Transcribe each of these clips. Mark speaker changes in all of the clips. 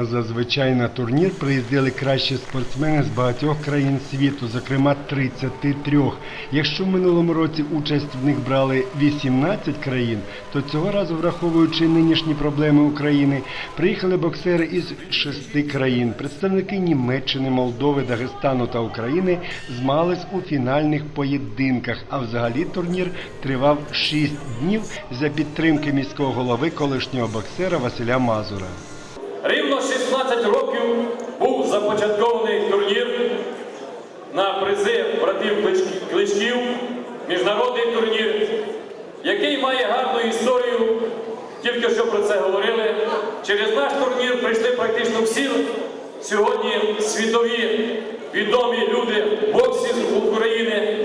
Speaker 1: Зазвичай на турнір приїздили кращі спортсмени з багатьох країн світу, зокрема 33. Якщо в минулому році участь в них брали 18 країн, то цього разу, враховуючи нинішні проблеми України, приїхали боксери із шести країн. Представники Німеччини, Молдови, Дагестану та України змагались у фінальних поєдинках. А взагалі турнір тривав 6 днів за підтримки міського голови колишнього боксера Василя Мазура.
Speaker 2: Рівно 16 років був започаткований турнір на призи братів Кличків, міжнародний турнір, який має гарну історію. Тільки що про це говорили. Через наш турнір прийшли практично всі сьогодні світові відомі люди боксів України.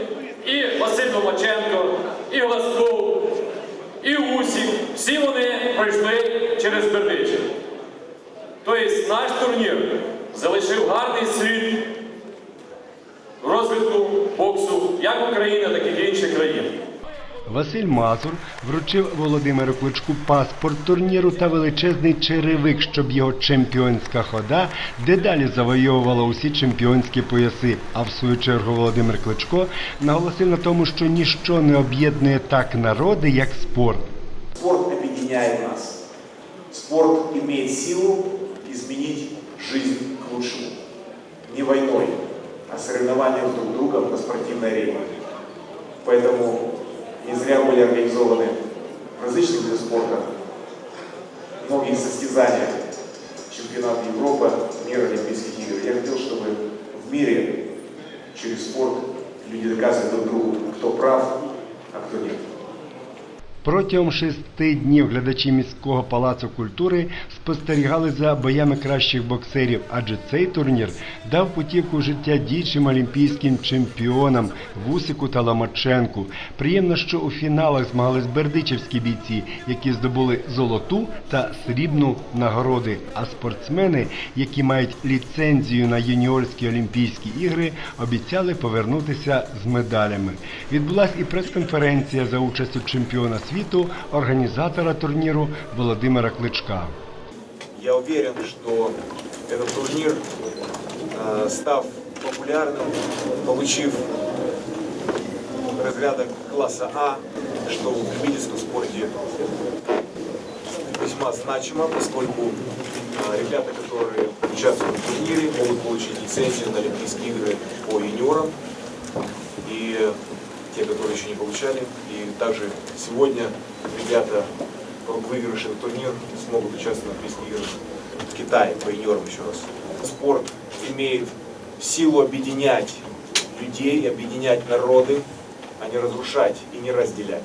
Speaker 2: І Василь Ломаченко, і Глазков, і Усік. Всі вони пройшли через Бердичів. Наш турнір залишив гарний слід в розвитку боксу як України, так і інших країн.
Speaker 1: Василь Мазур вручив Володимиру Кличку паспорт турніру та величезний черевик, щоб його чемпіонська хода дедалі завойовувала усі чемпіонські пояси. А в свою чергу Володимир Кличко наголосив на тому, що ніщо не об'єднує так народи, як спорт.
Speaker 3: Спорт объединяет нас. Спорт имеет силу а соревнованием друг с другом на спортивной арене. Поэтому не зря были организованы в различных видах спорта многие состязания, чемпионат Европы, мир Олимпийских игр. Я хотел, чтобы в мире через спорт люди доказывали друг другу, кто прав, а кто нет.
Speaker 1: Протягом шести днів глядачі міського палацу культури спостерігали за боями кращих боксерів, адже цей турнір дав путівку життя діючим олімпійським чемпіонам Вусику та Ломаченку. Приємно, що у фіналах змагались бердичівські бійці, які здобули золоту та срібну нагороди. А спортсмени, які мають ліцензію на юніорські Олімпійські ігри, обіцяли повернутися з медалями. Відбулася і прес-конференція за участю чемпіона світу, організатора турніру Володимира Кличка.
Speaker 3: Я уверен, что этот турнир, э, став популярным, получив разряда класса А, что в любительском спорте весьма значимо, поскольку э, ребята, которые участвуют в турнире, могут получить лицензию на Олимпийские игры по юниорам. И те, которые еще не получали. И также сегодня ребята по выигравших турнир смогут участвовать на Олимпийских играх в Китае по юниорам еще раз. Спорт имеет силу объединять людей, объединять народы, а не разрушать и не разделять.